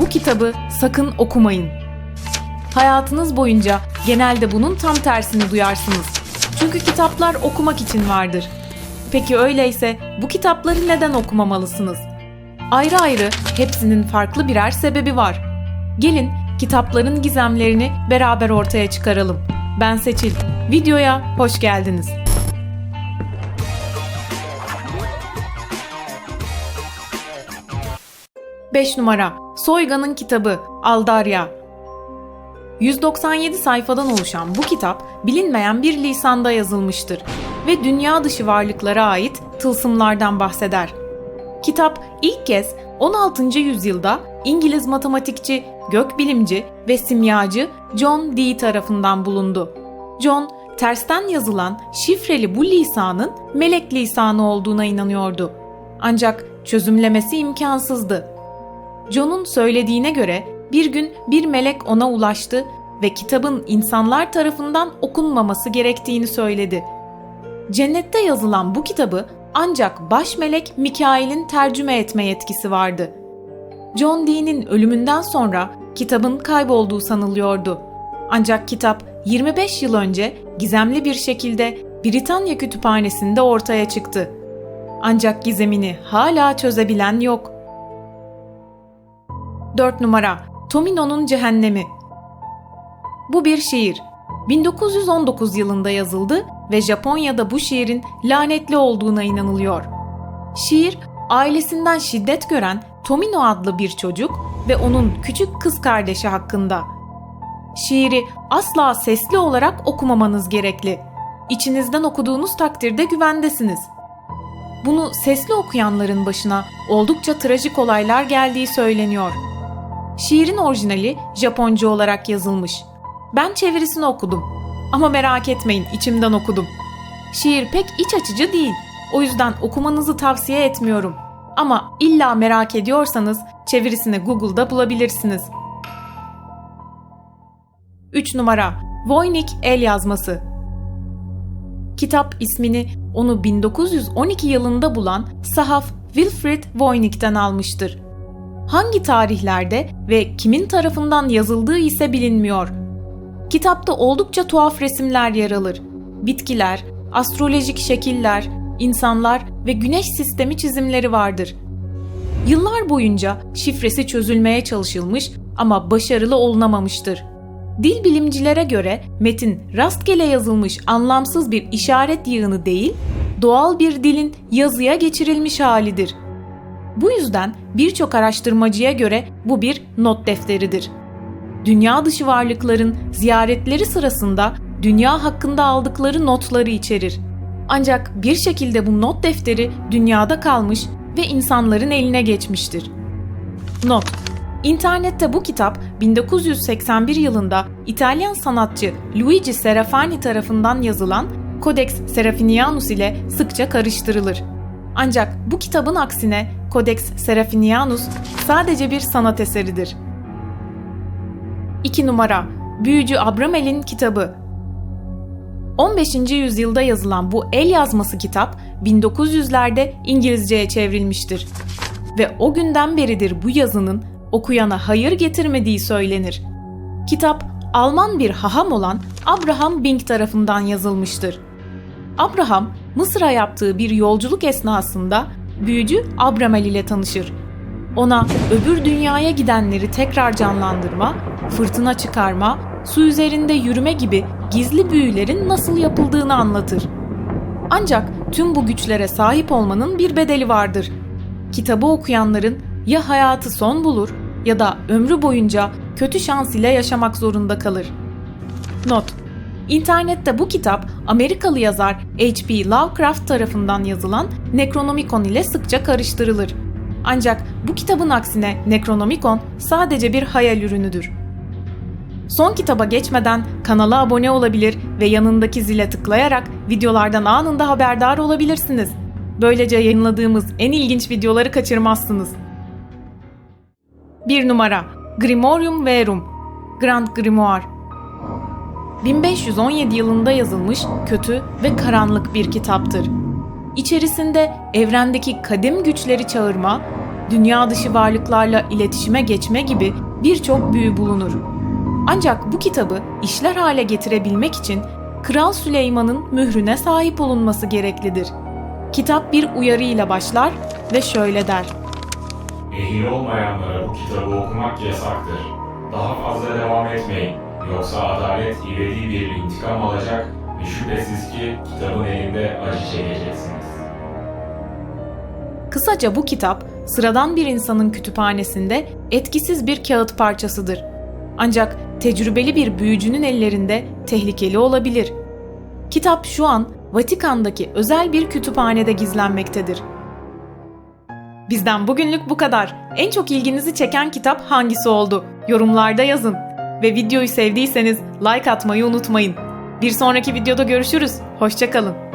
Bu kitabı sakın okumayın. Hayatınız boyunca genelde bunun tam tersini duyarsınız. Çünkü kitaplar okumak için vardır. Peki öyleyse bu kitapları neden okumamalısınız? Ayrı ayrı hepsinin farklı birer sebebi var. Gelin kitapların gizemlerini beraber ortaya çıkaralım. Ben Seçil. Videoya hoş geldiniz. Beş numara Soygan'ın kitabı Aldarya 197 sayfadan oluşan bu kitap bilinmeyen bir lisanda yazılmıştır ve dünya dışı varlıklara ait tılsımlardan bahseder. Kitap ilk kez 16. yüzyılda İngiliz matematikçi, gökbilimci ve simyacı John Dee tarafından bulundu. John, tersten yazılan şifreli bu lisanın melek lisanı olduğuna inanıyordu. Ancak çözümlemesi imkansızdı. John'un söylediğine göre bir gün bir melek ona ulaştı ve kitabın insanlar tarafından okunmaması gerektiğini söyledi. Cennette yazılan bu kitabı ancak baş melek Mikail'in tercüme etme yetkisi vardı. John Dee'nin ölümünden sonra kitabın kaybolduğu sanılıyordu. Ancak kitap 25 yıl önce gizemli bir şekilde Britanya Kütüphanesi'nde ortaya çıktı. Ancak gizemini hala çözebilen yok. 4 numara Tomino'nun Cehennemi Bu bir şiir. 1919 yılında yazıldı ve Japonya'da bu şiirin lanetli olduğuna inanılıyor. Şiir, ailesinden şiddet gören Tomino adlı bir çocuk ve onun küçük kız kardeşi hakkında. Şiiri asla sesli olarak okumamanız gerekli. İçinizden okuduğunuz takdirde güvendesiniz. Bunu sesli okuyanların başına oldukça trajik olaylar geldiği söyleniyor. Şiirin orijinali Japonca olarak yazılmış. Ben çevirisini okudum. Ama merak etmeyin içimden okudum. Şiir pek iç açıcı değil. O yüzden okumanızı tavsiye etmiyorum. Ama illa merak ediyorsanız çevirisini Google'da bulabilirsiniz. 3 numara Voynich el yazması Kitap ismini onu 1912 yılında bulan sahaf Wilfrid Voynich'ten almıştır. Hangi tarihlerde ve kimin tarafından yazıldığı ise bilinmiyor. Kitapta oldukça tuhaf resimler yer alır. Bitkiler, astrolojik şekiller, insanlar ve güneş sistemi çizimleri vardır. Yıllar boyunca şifresi çözülmeye çalışılmış ama başarılı olunamamıştır. Dil bilimcilere göre metin rastgele yazılmış anlamsız bir işaret yığını değil, doğal bir dilin yazıya geçirilmiş halidir. Bu yüzden birçok araştırmacıya göre bu bir not defteridir. Dünya dışı varlıkların ziyaretleri sırasında dünya hakkında aldıkları notları içerir. Ancak bir şekilde bu not defteri dünyada kalmış ve insanların eline geçmiştir. Not İnternette bu kitap 1981 yılında İtalyan sanatçı Luigi Serafini tarafından yazılan Codex Serafinianus ile sıkça karıştırılır. Ancak bu kitabın aksine Codex Serafinianus sadece bir sanat eseridir. 2 numara Büyücü Abramel'in kitabı 15. yüzyılda yazılan bu el yazması kitap 1900'lerde İngilizceye çevrilmiştir. Ve o günden beridir bu yazının okuyana hayır getirmediği söylenir. Kitap Alman bir haham olan Abraham Bing tarafından yazılmıştır. Abraham, Mısır'a yaptığı bir yolculuk esnasında büyücü Abramel ile tanışır. Ona öbür dünyaya gidenleri tekrar canlandırma, fırtına çıkarma, su üzerinde yürüme gibi gizli büyülerin nasıl yapıldığını anlatır. Ancak tüm bu güçlere sahip olmanın bir bedeli vardır. Kitabı okuyanların ya hayatı son bulur ya da ömrü boyunca kötü şans ile yaşamak zorunda kalır. Not İnternette bu kitap Amerikalı yazar H.P. Lovecraft tarafından yazılan Necronomicon ile sıkça karıştırılır. Ancak bu kitabın aksine Necronomicon sadece bir hayal ürünüdür. Son kitaba geçmeden kanala abone olabilir ve yanındaki zile tıklayarak videolardan anında haberdar olabilirsiniz. Böylece yayınladığımız en ilginç videoları kaçırmazsınız. 1 numara Grimorium Verum Grand Grimoire 1517 yılında yazılmış kötü ve karanlık bir kitaptır. İçerisinde evrendeki kadim güçleri çağırma, dünya dışı varlıklarla iletişime geçme gibi birçok büyü bulunur. Ancak bu kitabı işler hale getirebilmek için Kral Süleyman'ın mührüne sahip olunması gereklidir. Kitap bir uyarıyla başlar ve şöyle der. Ehil olmayanlara bu kitabı okumak yasaktır. Daha fazla devam etmeyin. Yoksa adalet ibedi bir intikam alacak ve şüphesiz ki kitabın elinde acı çekeceksiniz. Kısaca bu kitap sıradan bir insanın kütüphanesinde etkisiz bir kağıt parçasıdır. Ancak tecrübeli bir büyücünün ellerinde tehlikeli olabilir. Kitap şu an Vatikan'daki özel bir kütüphanede gizlenmektedir. Bizden bugünlük bu kadar. En çok ilginizi çeken kitap hangisi oldu? Yorumlarda yazın. Ve videoyu sevdiyseniz like atmayı unutmayın. Bir sonraki videoda görüşürüz. Hoşçakalın.